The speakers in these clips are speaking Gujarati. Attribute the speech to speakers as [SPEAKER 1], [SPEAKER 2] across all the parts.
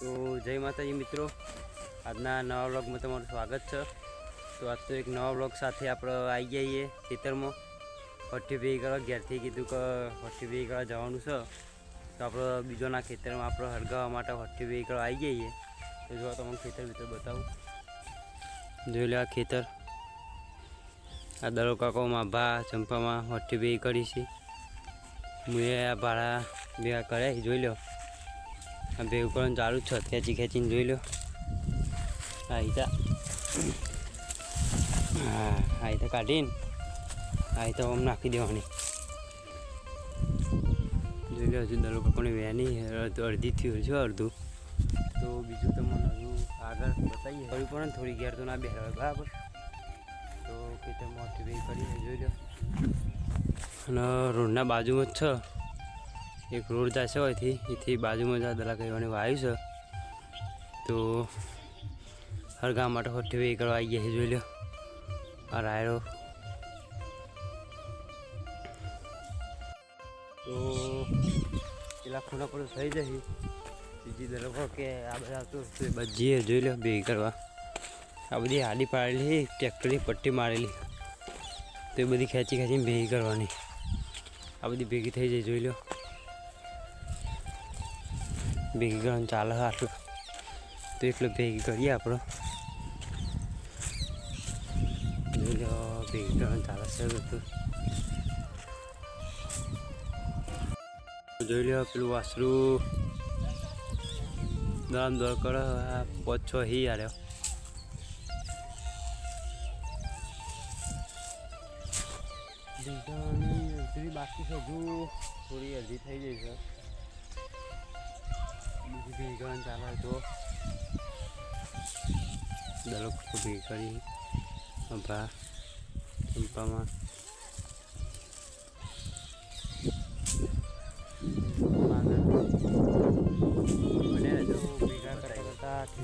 [SPEAKER 1] તો જય માતાજી મિત્રો. આજના નવા વ્લોગમાં તમારું સ્વાગત છે. તો આજ તો એક નવા વ્લોગ સાથે આપણે આવી જઈએ ખેતરમાં. ભઠ્ઠી ભેગી કરવા ઘેરથી કીધું કે ભઠ્ઠી ભેગી કરવા જવાનું છે. તો આપણે બીજોના ખેતરમાં આપણે હળગાવવા માટે ભઠ્ઠી ભેગી કરવા આવી જઈએ. તો જો તમને ખેતર મિત્ર બતાવું. જોઈ લે આ ખેતર. આ દરો કાકો માભા ચંપામાં ભઠ્ઠી ભેગી કરી છે. મેં આ ભાડા ભેગા કર્યા જોઈ લો. ભેગું કરવાનું ચાલુ જ છે ખેંચી ખેંચીને જોઈ લો. આ હા, આ તો કાઢીને, આ તો આમ નાખી દેવાની. જોઈ લો, હજુ દરો કાકોની વહેની અડધ- થયું છે અડધું. તો બીજું તમને હજુ આગળ બતાવીએ. કર્યું પણ થોડી ઘેર તો ના બે બરાબર? તો ખેતરમાં મોટી બે કરીને જોઈ લો. અને રોડના બાજુમાં જ છે. એક રોડ જશે હોયથી, એથી બાજુમાં જ દલા કહેવાની વાયુ છે. તો હર ગામ માટે હોઠી વે કરવા આવી ગયા છે, જોઈ લો આ રાયરો. તો પેલા ખૂણા પર થઈ જશે. બીજી દરકો કે આ બધા તો બજીએ જોઈ લો ભેગી કરવા આ બધી હાડી પાડેલી ટ્રેક્ટરની પટ્ટી મારેલી. તો એ બધી ખેંચી ખેંચીને ભેગી કરવાની આ બધી ભેગી થઈ જાય, જોઈ લો ભેગી કરવાનું ચાલે આટલું. તો એટલું ભેગી કરીએ આપણે. ભેગી કરવાનું ચાલે છે બધું. જોઈ લો પેલું વાસરું. દોડ દોડ કરો પાંચ છ હી આવ્યો બાકી છે હજુ. થોડી અડધી થઈ છે. બીજી ચાલે તો દલો ભેગી કરી ભા ચંપામાં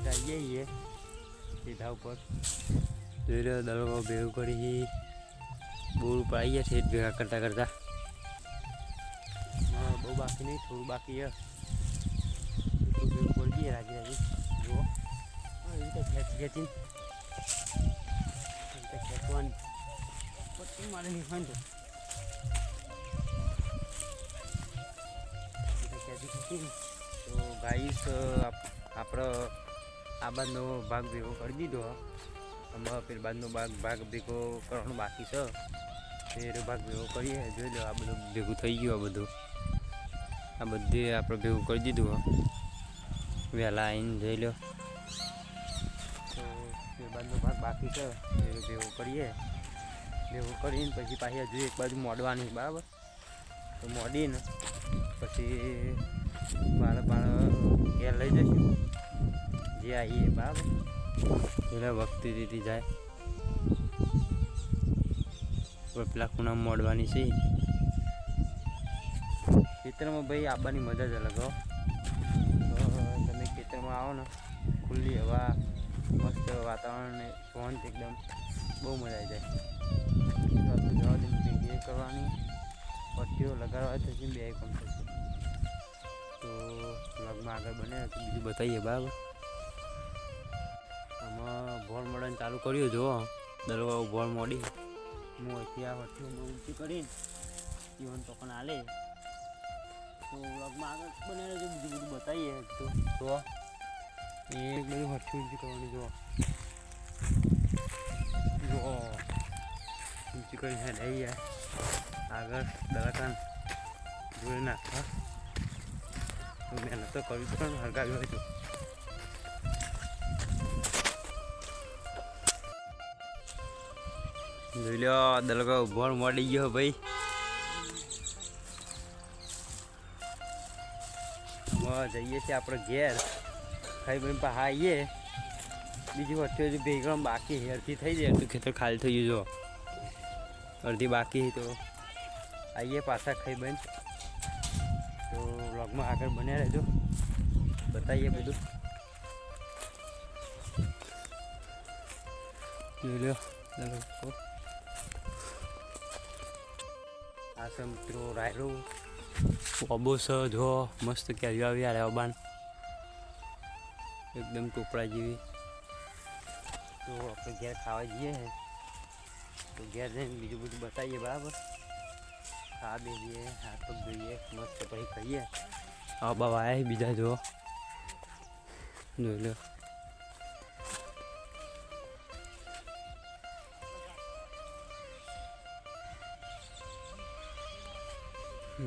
[SPEAKER 1] આવી જઈએ સીધા ઉપર જોઈ ભેગું કરી બોર ઉપર આવી છે ભેગા કરતા કરતા બહુ બાકી નહીં થોડું બાકી ગઈ રાજી રાજી જુઓ રીતે ખેંચી એવી રીતે ખેંચવાની પટ્ટી મારેલી હોય ને તો ખેંચી ખેંચી તો ગાઈસ આપણો આ બાદનો ભાગ ભેગો કરી દીધો આમાં પેલ બાદનો ભાગ ભાગ ભેગો કરવાનો બાકી છે તે ભાગ ભેગો કરીએ જોઈ લો આ બધું ભેગું થઈ ગયું આ બધું આ બધે આપણે ભેગું કરી દીધું. વહેલા આવીને જોઈ લો તો બાજનો ભાગ બાકી છે. એ ભેગો કરીએ. ભેગો કરીને પછી પાછી હજુ એક બાજુ મોડવાની, બરાબર? તો મોડીને પછી બાળ બાળ ઘેર લઈ જઈશું જે આવીએ બરાબર? એટલે વખતે દીધી જાય. પેલા ખૂણા મોડવાની છે. ખેતરમાં ભાઈ આવવાની મજા જ અલગ હો. તમે આવો ને. ખુલ્લી હવા, મસ્ત વાતાવરણ ને શાંત એકદમ બહુ મજા આવી જાય. તો કરવાની. પટ્ટીઓ લગાડવા થશે બે કમ થશે તો લગમાં આગળ બને, તો બીજું બતાવીએ, બરાબર? આમાં ભોળ મળવાનું ચાલુ કર્યું જો દરવા ભોળ મોડી. હું અહીંથી આ હોઠીઓમાં ઊંચી કરીને જીવન ટોકન આલે તો વ્લોગમાં આગળ બને બીજું બધું બતાવીએ. તો એ બધું હોઠી ઊંચી કરવાની જો જો ઊંચી કરી હે લઈ જાય આગળ દલાકાન જોઈ નાખવા. મહેનત તો કરવી પણ હરગાવી હોય તો જોઈ લો દલકો ભણ મળી ગયો ભાઈ. જઈએ છીએ આપણે ઘેર. ખાઈ ભાઈ પા આવીએ. બીજી વચ્ચે હજુ ભેગા બાકી. અડધી થઈ જાય તો ખેતર ખાલી થઈ ગયું, જો. અડધી બાકી તો આવીએ પાછા ખાઈ બંધ તો વ્લોગમાં આગળ બન્યા રહેજો. બતાવીએ બધું. આ મિત્રો રાયરો ઓબો છે, જો. મસ્ત કેરીઓ આવી આ બાન એકદમ ટોપરા જેવી. તો આપણે ઘેર ખાવા જઈએ તો ઘેર જઈને બીજું બધું બતાવીએ બરાબર? ખા બેસીએ હાથ પગ જોઈએ મસ્ત પછી ખાઈએ. આ બાબા આવ્યા બીજા જો જોઈ લો.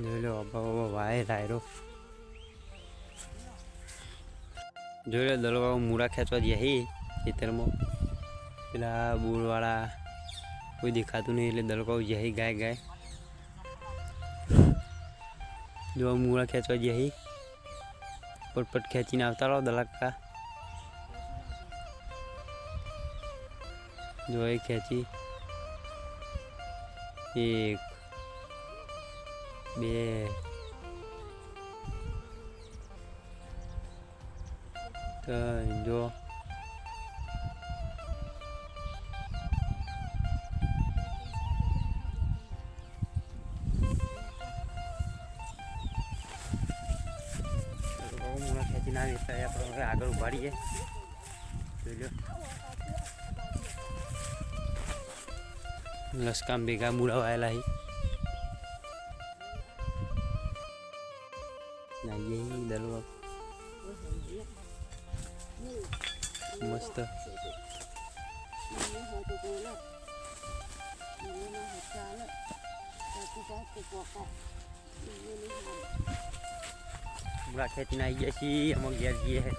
[SPEAKER 1] જોઈ લો બાબા બાબા વાય રાયરો જોઈ લો દલવા મૂળા ખેંચવા હી, ખેતરમાં. પેલા બૂળવાળા કોઈ દેખાતું નહીં એટલે દલકાઓ જહી ગાય ગાય. જો મૂળા ખેંચવા જહી પટપટ ખેંચીને આવતા રહો, દલાકા જો એ ખેંચી. એક, બે ત્રણ જો આવી એટલે આપણે હવે આગળ ઉભાડીએ જોઈ લો લસકામ ભેગા મુડાવાયેલા હી નાઈએ દલવા મસ્ત મૂળા ખેંચીને આવી ગયા છીએ અમુક ગયા જઈએ